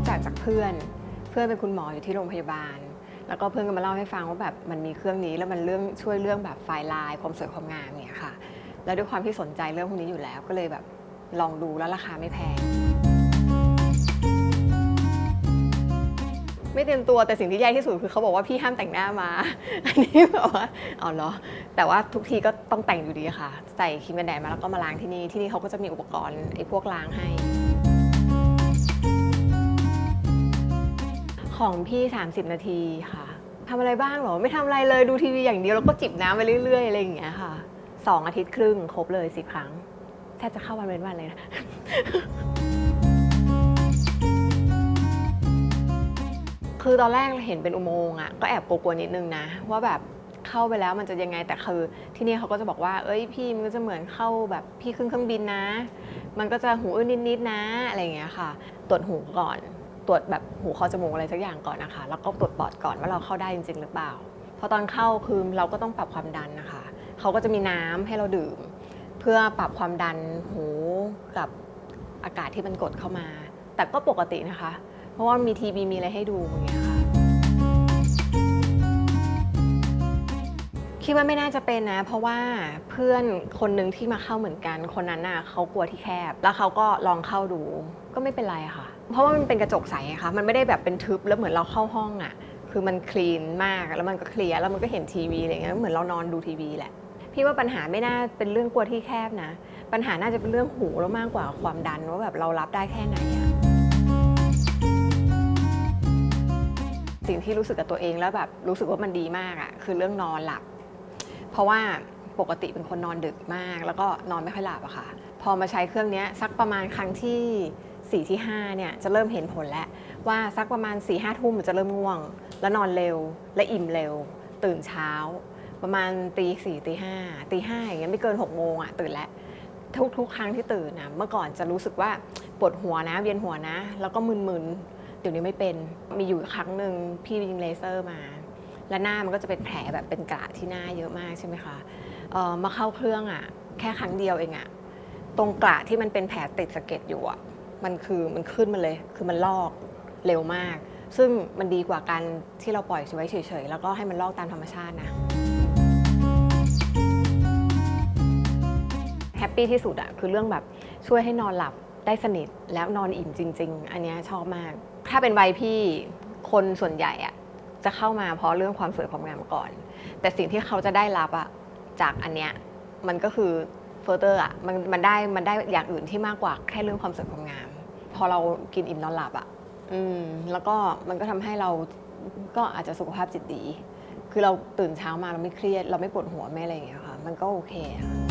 มาจากเพื่อน เพื่อนเป็นคุณหมออยู่ที่โรงพยาบาล แล้วก็เพื่อนก็มาเล่าให้ฟังว่าแบบมันมีเครื่องนี้แล้วมันเรื่องช่วยเรื่องแบบไฟลายความสวยความงามเนี่ยค่ะ แล้วด้วยความที่สนใจเรื่องพวกนี้อยู่แล้วก็เลยแบบลองดูแล้วราคาไม่แพง ไม่เตรียมตัวแต่สิ่งที่แย่ที่สุดคือเขาบอกว่าพี่ห้ามแต่งหน้ามา อันนี้แบบว่าเอาเหรอแต่ว่าทุกทีก็ต้องแต่งอยู่ดีค่ะ ใส่ครีมกันแดดมาแล้วก็มาล้างที่นี่ที่นี่เขาก็จะมีอุปกรณ์ไอ้พวกล้างให้ ของพี่ 30 นาทีค่ะทำอะไรบ้างหรอ ไม่ทำอะไรเลยดูทีวีอย่างเดียวแล้วก็จิบน้ำไปเรื่อยๆอะไรอย่างเงี้ยค่ะสองอาทิตย์ครึ่งครบเลยสิบครั้งแทบจะเข้าวันเว้นวันเลยนะคือตอนแรกเห็นเป็นอุโมงค์อะก็แอบกลัวๆนิดนึงนะ ว่าแบบเข้าไปแล้วมันจะยังไงแต่คือที่นี่เขาก็จะบอกว่า เอ้ยพี่มันก็จะเหมือนเข้าแบบพี่ขึ้นเครื่องบินนะ มันก็จะหูอื้อนิดๆนะอะไรอย่างเงี้ยค่ะ ตรวจหูก่อน ตรวจแบบหูคอจมูกอะไรสักอย่างก่อนนะคะ แล้วก็ตรวจปอดก่อนว่าเราเข้าได้จริง ๆ หรือเปล่า พอตอนเข้าคือเราก็ต้องปรับความดันนะคะ เขาก็จะมีน้ำให้เราดื่ม เพื่อปรับความดันหูกับอากาศที่มันกดเข้ามา แต่ก็ปกตินะคะ เพราะว่ามีทีวีมีอะไรให้ดูอย่างเงี้ยค่ะคิดว่าไม่น่าจะเป็นนะ เพราะว่าเพื่อนคนหนึ่งที่มาเข้าเหมือนกัน คนนั้นน่ะเขากลัวที่แคบ แล้วเขาก็ลองเข้าดู ก็ไม่เป็นไรค่ะ เพราะว่ามันเป็นกระจกใสค่ะ มันไม่ได้แบบเป็นทึบแล้วเหมือนเราเข้าห้องอะคือมันคลีนมากแล้วมันก็เคลียร์แล้วมันก็เห็นทีวีอะไรเงี้ยเหมือนเรานอนดูทีวีแหละ พี่ว่าปัญหาไม่น่าเป็นเรื่องกลัวที่แคบนะ ปัญหาน่าจะเป็นเรื่องหูแล้วมากกว่าความดันว่าแบบเรารับได้แค่ไหนอะสิ่งที่รู้สึกกับตัวเองแล้วแบบรู้สึกว่ามันดีมากอะคือเรื่องนอนหลับ เพราะว่าปกติเป็นคนนอนดึกมาก แล้วก็นอนไม่ค่อยหลับอะค่ะ พอมาใช้เครื่องเนี้ยสักประมาณครั้งที่ 4ที่5เนี่ยจะเริ่มเห็นผลแล้วว่าสักประมาณ4ี่ห้าทุ่มจะเริ่มง่วง แล้วนอนเร็วและอิ่มเร็ว ตื่นเช้า ประมาณตีสี่ตีห้าตีห้าอย่างเงี้ยไม่เกิน6กโมงอะตื่นแล้วทุกทุกครั้งที่ตื่นนะเมื่อก่อนจะรู้สึกว่าปวดหัวนะเวียนหัวนะ แล้วก็มึนๆเดี๋ยวนี้ไม่เป็นมีอยู่ครั้งหนึ่งพี่ยิงเลเซอร์มา และหน้ามันก็จะเป็นแผลแบบเป็นกระที่หน้าเยอะมากใช่ไหมคะเอ่อมาเข้าเครื่องอะ่ะแค่ครั้งเดียวเองอะ่ะตรงกระที่มันเป็นแผลติดสะเก็ดอยู่อะ่ะ มันคือมันขึ้นมาเลย คือมันลอกเร็วมาก ซึ่งมันดีกว่าการที่เราปล่อยไว้เฉยๆ แล้วก็ให้มันลอกตามธรรมชาตินะ แฮปปี้ที่สุดอะคือเรื่องแบบช่วยให้นอนหลับได้สนิทแล้วนอนอิ่มจริง ๆ อันเนี้ยชอบมาก ถ้าเป็นวัยพี่คนส่วนใหญ่อะจะเข้ามาเพราะเรื่องความสวยความงามก่อน แต่สิ่งที่เขาจะได้รับอะจากอันเนี้ยมันก็คือ เฟอร์เตอร์อะมันมันได้มันได้อย่างอื่นที่มากกว่าแค่เรื่องความสวยความงาม พอเรากินอิ่มนอนหลับอะอืมแล้วก็มันก็ทำให้เราก็อาจจะสุขภาพจิตดี คือเราตื่นเช้ามาเราไม่เครียด เราไม่ปวดหัวไม่อะไรอย่างเงี้ยค่ะ มันก็โอเคอะ